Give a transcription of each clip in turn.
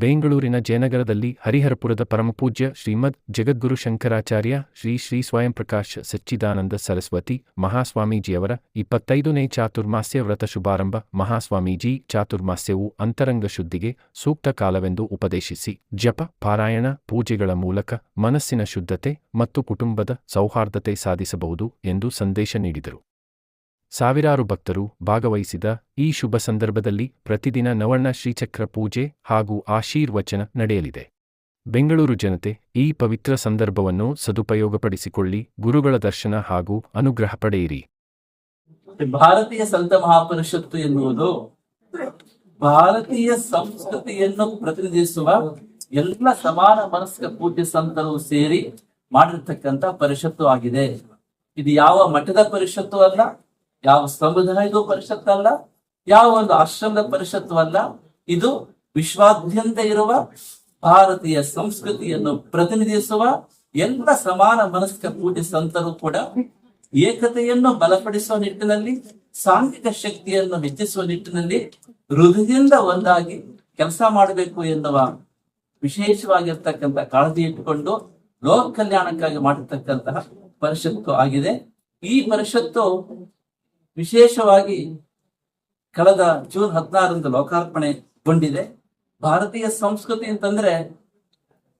ಬೆಂಗಳೂರಿನ ಜಯನಗರದಲ್ಲಿ ಹರಿಹರಪುರದ ಪರಮಪೂಜ್ಯ ಶ್ರೀಮದ್ ಜಗದ್ಗುರು ಶಂಕರಾಚಾರ್ಯ ಶ್ರೀ ಶ್ರೀ ಸ್ವಯಂ ಪ್ರಕಾಶ್ ಸಚ್ಚಿದಾನಂದ ಸರಸ್ವತಿ ಮಹಾಸ್ವಾಮೀಜಿಯವರ ಇಪ್ಪತ್ತೈದನೇ ಚಾತುರ್ಮಾಸ್ಯ ವ್ರತ ಶುಭಾರಂಭ. ಮಹಾಸ್ವಾಮೀಜಿ, ಚಾತುರ್ಮಾಸ್ಯವು ಅಂತರಂಗ ಶುದ್ಧಿಗೆ ಸೂಕ್ತ ಕಾಲವೆಂದು ಉಪದೇಶಿಸಿ, ಜಪ, ಪಾರಾಯಣ, ಪೂಜೆಗಳ ಮೂಲಕ ಮನಸ್ಸಿನ ಶುದ್ಧತೆ ಮತ್ತು ಕುಟುಂಬದ ಸೌಹಾರ್ದತೆ ಸಾಧಿಸಬಹುದು ಎಂದು ಸಂದೇಶ ನೀಡಿದರು. ಸಾವಿರಾರು ಭಕ್ತರು ಭಾಗವಹಿಸಿದ ಈ ಶುಭ ಸಂದರ್ಭದಲ್ಲಿ ಪ್ರತಿದಿನ ನವರ್ಣ ಶ್ರೀಚಕ್ರ ಪೂಜೆ ಹಾಗೂ ಆಶೀರ್ವಚನ ನಡೆಯಲಿದೆ. ಬೆಂಗಳೂರು ಜನತೆ ಈ ಪವಿತ್ರ ಸಂದರ್ಭವನ್ನು ಸದುಪಯೋಗಪಡಿಸಿಕೊಳ್ಳಿ, ಗುರುಗಳ ದರ್ಶನ ಹಾಗೂ ಅನುಗ್ರಹ ಪಡೆಯಿರಿ. ಭಾರತೀಯ ಸಂತ ಮಹಾಪರಿಷತ್ತು ಎನ್ನುವುದು ಭಾರತೀಯ ಸಂಸ್ಕೃತಿಯನ್ನು ಪ್ರತಿನಿಧಿಸುವ ಎಲ್ಲ ಸಮಾನ ಮನಸ್ಕ ಪೂಜ್ಯ ಸಂತರು ಸೇರಿ ಮಾಡಿರ್ತಕ್ಕಂಥ ಪರಿಷತ್ತು ಆಗಿದೆ. ಇದು ಯಾವ ಮಠದ ಪರಿಷತ್ತು ಅಲ್ಲ ಯಾವ ಸಂವಿಧಾನ ಇದು ಪರಿಷತ್ ಅಲ್ಲ ಯಾವ ಒಂದು ಆಶ್ರಮದ ಪರಿಷತ್ತು ಅಲ್ಲ ಇದು ವಿಶ್ವಾದ್ಯಂತ ಇರುವ ಭಾರತೀಯ ಸಂಸ್ಕೃತಿಯನ್ನು ಪ್ರತಿನಿಧಿಸುವ ಎಲ್ಲ ಸಮಾನ ಮನಸ್ಕ ಪೂಜೆ ಸಂತರು ಕೂಡ ಏಕತೆಯನ್ನು ಬಲಪಡಿಸುವ ನಿಟ್ಟಿನಲ್ಲಿ, ಸಾಂಘಿಕ ಶಕ್ತಿಯನ್ನು ಹೆಚ್ಚಿಸುವ ನಿಟ್ಟಿನಲ್ಲಿ ಹೃದಯದಿಂದ ಒಂದಾಗಿ ಕೆಲಸ ಮಾಡಬೇಕು ಎನ್ನುವ ವಿಶೇಷವಾಗಿರ್ತಕ್ಕಂಥ ಕಾಳಜಿ ಇಟ್ಟುಕೊಂಡು ಲೋಕ ಕಲ್ಯಾಣಕ್ಕಾಗಿ ಮಾಡಿರ್ತಕ್ಕಂತಹ ಪರಿಷತ್ತು ಆಗಿದೆ. ಈ ಪರಿಷತ್ತು ವಿಶೇಷವಾಗಿ ಕಳೆದ ಜೂನ್ ಹದಿನಾರರಂದು ಲೋಕಾರ್ಪಣೆಗೊಂಡಿದೆ ಭಾರತೀಯ ಸಂಸ್ಕೃತಿ ಅಂತಂದ್ರೆ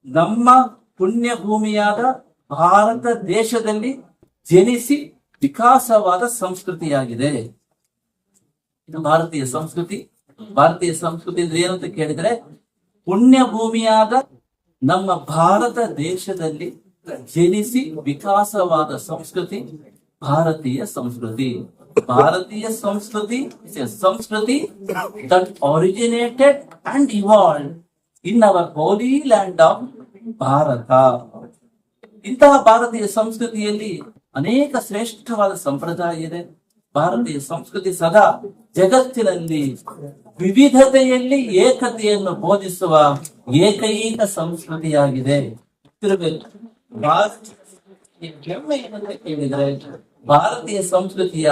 ನಮ್ಮ ಪುಣ್ಯ ಭೂಮಿಯಾದ ಭಾರತ ದೇಶದಲ್ಲಿ ಜನಿಸಿ ವಿಕಾಸವಾದ ಸಂಸ್ಕೃತಿಯಾಗಿದೆ. ಇದು ಭಾರತೀಯ ಸಂಸ್ಕೃತಿ ಭಾರತೀಯ ಸಂಸ್ಕೃತಿ ಅಂದ್ರೆ ಏನಂತ ಕೇಳಿದ್ರೆ ಪುಣ್ಯ ಭೂಮಿಯಾದ ನಮ್ಮ ಭಾರತ ದೇಶದಲ್ಲಿ ಜನಿಸಿ ವಿಕಾಸವಾದ ಸಂಸ್ಕೃತಿ, ಭಾರತೀಯ ಸಂಸ್ಕೃತಿ. ಭಾರತೀಯ ಸಂಸ್ಕೃತಿ ಸಂಸ್ಕೃತಿ that originated and evolve in our holy land of Bharat. ಇಂತಹ ಭಾರತೀಯ ಸಂಸ್ಕೃತಿಯಲ್ಲಿ ಅನೇಕ ಶ್ರೇಷ್ಠವಾದ ಸಂಪ್ರದಾಯ ಇದೆ. ಭಾರತೀಯ ಸಂಸ್ಕೃತಿ ಸದಾ ಜಗತ್ತಿನಲ್ಲಿ ವಿವಿಧತೆಯಲ್ಲಿ ಏಕತೆಯನ್ನು ಬೋಧಿಸುವ ಏಕೈಕ ಸಂಸ್ಕೃತಿಯಾಗಿದೆ. ತಿರುಬೇಕು ಭಾರತೀಯ ಏನಂತ ಕೇಳಿದ್ರೆ? ಭಾರತೀಯ ಸಂಸ್ಕೃತಿಯ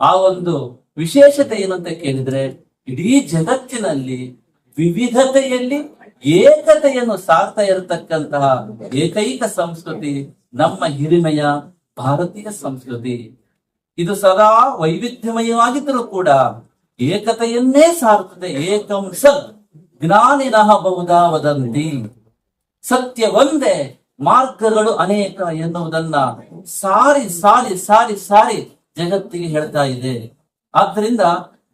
ಆ ಒಂದು ವಿಶೇಷತೆ ಏನಂತ ಕೇಳಿದ್ರೆ, ಇಡೀ ಜಗತ್ತಿನಲ್ಲಿ ವಿವಿಧತೆಯಲ್ಲಿ ಏಕತೆಯನ್ನು ಸಾರ್ತಾ ಇರತಕ್ಕಂತಹ ಏಕೈಕ ಸಂಸ್ಕೃತಿ ನಮ್ಮ ಹಿರಿಮೆಯ ಭಾರತೀಯ ಸಂಸ್ಕೃತಿ. ಇದು ಸದಾ ವೈವಿಧ್ಯಮಯವಾಗಿದ್ದರೂ ಕೂಡ ಏಕತೆಯನ್ನೇ ಸಾರ್ತದೆ, ಏಕಂ ಸತ್ ಜ್ಞಾನಿನಃ ಬಹುಧಾ ವದಂತಿ. ಸತ್ಯ ಒಂದೇ ಮಾರ್ಗಗಳು ಅನೇಕ ಎನ್ನುವುದನ್ನ ಸಾರಿ ಸಾರಿ ಸಾರಿ ಸಾರಿ ಜಗತ್ತಿಗೆ ಹೇಳ್ತಾ ಇದೆ. ಆದ್ದರಿಂದ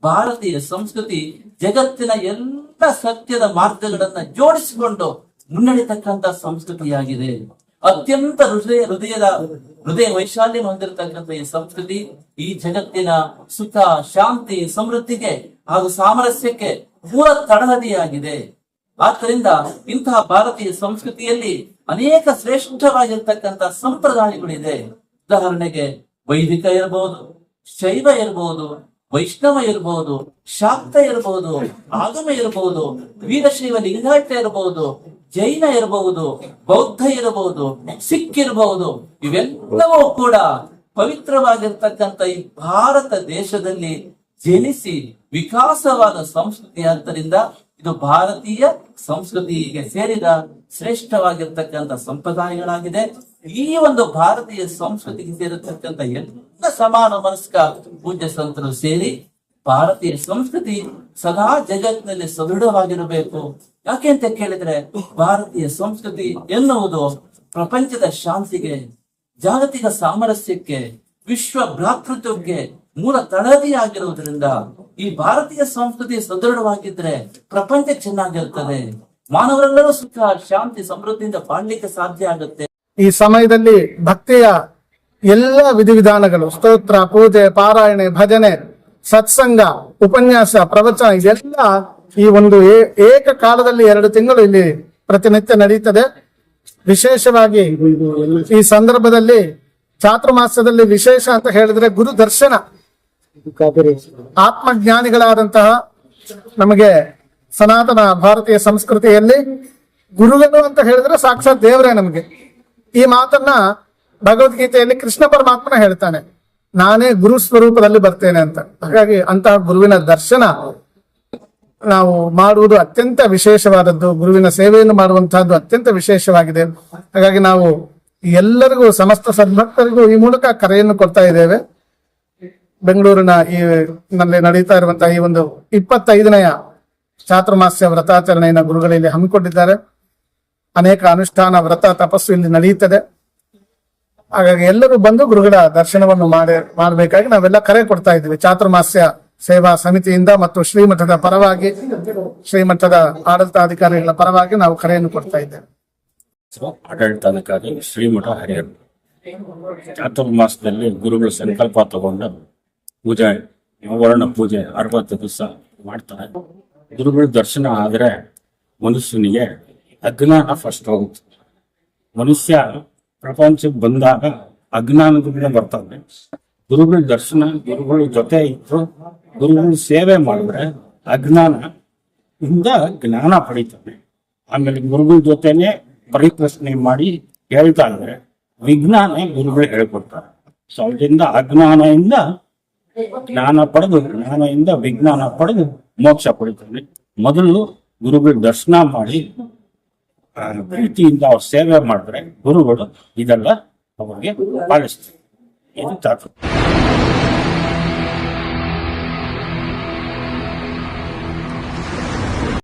ಭಾರತೀಯ ಸಂಸ್ಕೃತಿ ಜಗತ್ತಿನ ಎಲ್ಲ ಸತ್ಯದ ಮಾರ್ಗಗಳನ್ನ ಜೋಡಿಸಿಕೊಂಡು ಮುನ್ನಡೆತಕ್ಕಂತ ಸಂಸ್ಕೃತಿಯಾಗಿದೆ. ಅತ್ಯಂತ ಹೃದಯ, ಹೃದಯದ ಹೃದಯ ವೈಶಾಲ್ಯ ಹೊಂದಿರತಕ್ಕಂಥ ಈ ಸಂಸ್ಕೃತಿ ಈ ಜಗತ್ತಿನ ಸುಖ, ಶಾಂತಿ, ಸಮೃದ್ಧಿಗೆ ಹಾಗೂ ಸಾಮರಸ್ಯಕ್ಕೆ ಮೂಲ ತಳಹದಿಯಾಗಿದೆ ಆದ್ದರಿಂದ ಇಂತಹ ಭಾರತೀಯ ಸಂಸ್ಕೃತಿಯಲ್ಲಿ ಅನೇಕ ಶ್ರೇಷ್ಠವಾಗಿರ್ತಕ್ಕಂಥ ಸಂಪ್ರದಾಯಗಳಿದೆ. ಉದಾಹರಣೆಗೆ ವೈದಿಕ ಇರಬಹುದು ಶೈವ ಇರಬಹುದು ವೈಷ್ಣವ ಇರಬಹುದು ಶಾಕ್ತ ಇರಬಹುದು ಆಗಮ ಇರಬಹುದು ವೀರಶೈವ ಲಿಂಗಾಯತ ಇರಬಹುದು ಜೈನ ಇರಬಹುದು ಬೌದ್ಧ ಇರಬಹುದು ಸಿಖ್ ಇರಬಹುದು ಇವೆಲ್ಲವೂ ಕೂಡ ಪವಿತ್ರವಾಗಿರ್ತಕ್ಕಂಥ ಈ ಭಾರತ ದೇಶದಲ್ಲಿ ಜನಿಸಿ ವಿಕಾಸವಾದ ಸಂಸ್ಕೃತಿ ಆದ್ದರಿಂದ ಇದು ಭಾರತೀಯ ಸಂಸ್ಕೃತಿಗೆ ಸೇರಿದ ಶ್ರೇಷ್ಠವಾಗಿರ್ತಕ್ಕಂಥ ಸಂಪ್ರದಾಯಗಳಾಗಿದೆ. ಈ ಒಂದು ಭಾರತೀಯ ಸಂಸ್ಕೃತಿಗೆ ಸೇರಿರ್ತಕ್ಕಂಥ ಎಲ್ಲ ಸಮಾನ ಮನಸ್ಕ ಪೂಜ್ಯ ಸಂತರು ಸೇರಿ ಭಾರತೀಯ ಸಂಸ್ಕೃತಿ ಸದಾ ಜಗತ್ತಿನಲ್ಲಿ ಸದೃಢವಾಗಿರಬೇಕು. ಯಾಕೆ ಅಂತ ಕೇಳಿದ್ರೆ ಭಾರತೀಯ ಸಂಸ್ಕೃತಿ ಎನ್ನುವುದು ಪ್ರಪಂಚದ ಶಾಂತಿಗೆ, ಜಾಗತಿಕ ಸಾಮರಸ್ಯಕ್ಕೆ, ವಿಶ್ವ ಭ್ರಾತೃತ್ವಕ್ಕೆ ಮೂಲ ತಳದಿಯಾಗಿರುವುದರಿಂದ ಈ ಭಾರತೀಯ ಸಂಸ್ಕೃತಿ ಸದೃಢವಾಗಿದ್ರೆ ಪ್ರಪಂಚ ಚೆನ್ನಾಗಿರ್ತದೆ. ಮಾನವರೆಲ್ಲರೂ ಸುಖ, ಶಾಂತಿ, ಸಮೃದ್ಧಿಯಿಂದ ಬಾಳ್ಲಿಕ್ಕೆ ಸಾಧ್ಯ ಆಗುತ್ತೆ. ಈ ಸಮಯದಲ್ಲಿ ಭಕ್ತಿಯ ಎಲ್ಲ ವಿಧಿವಿಧಾನಗಳು, ಸ್ತೋತ್ರ, ಪೂಜೆ, ಪಾರಾಯಣೆ, ಭಜನೆ, ಸತ್ಸಂಗ, ಉಪನ್ಯಾಸ, ಪ್ರವಚನ, ಇದೆಲ್ಲ ಈ ಒಂದು ಏಕ ಕಾಲದಲ್ಲಿ ಎರಡು ತಿಂಗಳು ಇಲ್ಲಿ ಪ್ರತಿನಿತ್ಯ ನಡೆಯುತ್ತದೆ ವಿಶೇಷವಾಗಿ ಈ ಸಂದರ್ಭದಲ್ಲಿ ಚಾತುರ್ಮಾಸದಲ್ಲಿ ವಿಶೇಷ ಅಂತ ಹೇಳಿದ್ರೆ ಗುರು ದರ್ಶನ ಆತ್ಮಜ್ಞಾನಿಗಳಾದಂತಹ ನಮಗೆ ಸನಾತನ ಭಾರತೀಯ ಸಂಸ್ಕೃತಿಯಲ್ಲಿ ಗುರುಗಳು ಅಂತ ಹೇಳಿದ್ರೆ ಸಾಕ್ಷಾತ್ ದೇವರೇ ನಮಗೆ. ಈ ಮಾತನ್ನ ಭಗವದ್ಗೀತೆಯಲ್ಲಿ ಕೃಷ್ಣ ಪರಮಾತ್ಮನ ಹೇಳ್ತಾನೆ. ನಾನೇ ಗುರು ಸ್ವರೂಪದಲ್ಲಿ ಬರ್ತೇನೆ ಅಂತ. ಹಾಗಾಗಿ ಅಂತಹ ಗುರುವಿನ ದರ್ಶನ ನಾವು ಮಾಡುವುದು ಅತ್ಯಂತ ವಿಶೇಷವಾದದ್ದು. ಗುರುವಿನ ಸೇವೆಯನ್ನು ಮಾಡುವಂತಹದ್ದು ಅತ್ಯಂತ ವಿಶೇಷವಾಗಿದೆ. ಹಾಗಾಗಿ ನಾವು ಎಲ್ಲರಿಗೂ, ಸಮಸ್ತ ಸದ್ಭಕ್ತರಿಗೂ ಈ ಮೂಲಕ ಕರೆಯನ್ನು ಕೊಡ್ತಾ ಇದ್ದೇವೆ. ಬೆಂಗಳೂರಿನ ಈ ನಲ್ಲಿ ನಡೀತಾ ಇರುವಂತಹ ಈ ಒಂದು ಇಪ್ಪತ್ತೈದನೆಯ ಚಾತುರ್ಮಾಸ್ಯ ವ್ರತಾಚರಣೆಯನ್ನು ಗುರುಗಳಲ್ಲಿ ಹಮ್ಮಿಕೊಂಡಿದ್ದಾರೆ. ಅನೇಕ ಅನುಷ್ಠಾನ ವ್ರತ ತಪಸ್ಸು ಇಲ್ಲಿ ನಡೆಯುತ್ತದೆ. ಹಾಗಾಗಿ ಎಲ್ಲರೂ ಬಂದು ಗುರುಗಳ ದರ್ಶನವನ್ನು ಮಾಡಿ ಮಾಡಬೇಕಾಗಿ ನಾವೆಲ್ಲ ಕರೆ ಕೊಡ್ತಾ ಇದ್ದೀವಿ. ಚಾತುರ್ಮಾಸ್ಯ ಸೇವಾ ಸಮಿತಿಯಿಂದ ಮತ್ತು ಶ್ರೀಮಠದ ಪರವಾಗಿ, ಶ್ರೀಮಠದ ಆಡಳಿತಾಧಿಕಾರಿಗಳ ಪರವಾಗಿ ನಾವು ಕರೆಯನ್ನು ಕೊಡ್ತಾ ಇದ್ದೇವೆ. ಆಡಳಿತಾಧಿಕಾರಿ ಶ್ರೀಮಠ ಹರಿಹರ್ ಚಾತುರ್ಮಾಸದಲ್ಲಿ ಗುರುಗಳು ಸಂಕಲ್ಪ ತಗೊಂಡು ಪೂಜೆ ವರ್ಣ ಪೂಜೆ, ಅರವತ್ತು ದಿವಸ ಮಾಡ್ತಾರೆ. ಗುರುಗಳ ದರ್ಶನ ಆದ್ರೆ ಮನುಷ್ಯನಿಗೆ ಅಜ್ಞಾನ ಫಸ್ಟ್ ಹೋಗುತ್ತೆ ಮನುಷ್ಯ ಪ್ರಪಂಚಕ್ಕೆ ಬಂದಾಗ ಅಜ್ಞಾನದಿಂದ ಬರ್ತಾನೆ. ಗುರುಗಳ ದರ್ಶನ, ಗುರುಗಳ ಜೊತೆ ಇದ್ರು ಗುರುಗಳ ಸೇವೆ ಮಾಡಿದ್ರೆ ಅಜ್ಞಾನ ಇಂದ ಜ್ಞಾನ ಪಡಿತಾನೆ. ಆಮೇಲೆ ಗುರುಗಳ ಜೊತೆನೆ ಪರಿಪ್ರಶ್ನೆ ಮಾಡಿ ಹೇಳ್ತಾ ಇದ್ರೆ ವಿಜ್ಞಾನ ಗುರುಗಳು ಹೇಳ್ಕೊಡ್ತಾರೆ. ಸೊ, ಅದರಿಂದ ಅಜ್ಞಾನದಿಂದ ಜ್ಞಾನ ಪಡೆದು, ಜ್ಞಾನದಿಂದ ವಿಜ್ಞಾನ ಪಡೆದು ಮೋಕ್ಷ ಪಡಿತಾನೆ. ಮೊದಲು ಗುರುಗಳು ದರ್ಶನ ಮಾಡಿ ಪ್ರೀತಿಯಿಂದ ಅವ್ರ ಸೇವೆ ಮಾಡಿದ್ರೆ ಗುರುಗಳು ಇದೆಲ್ಲ ಅವರಿಗೆ ಪಾಲಿಸ್ತಾರೆ. ಇದು ತಾತ್ಪರ್ಯ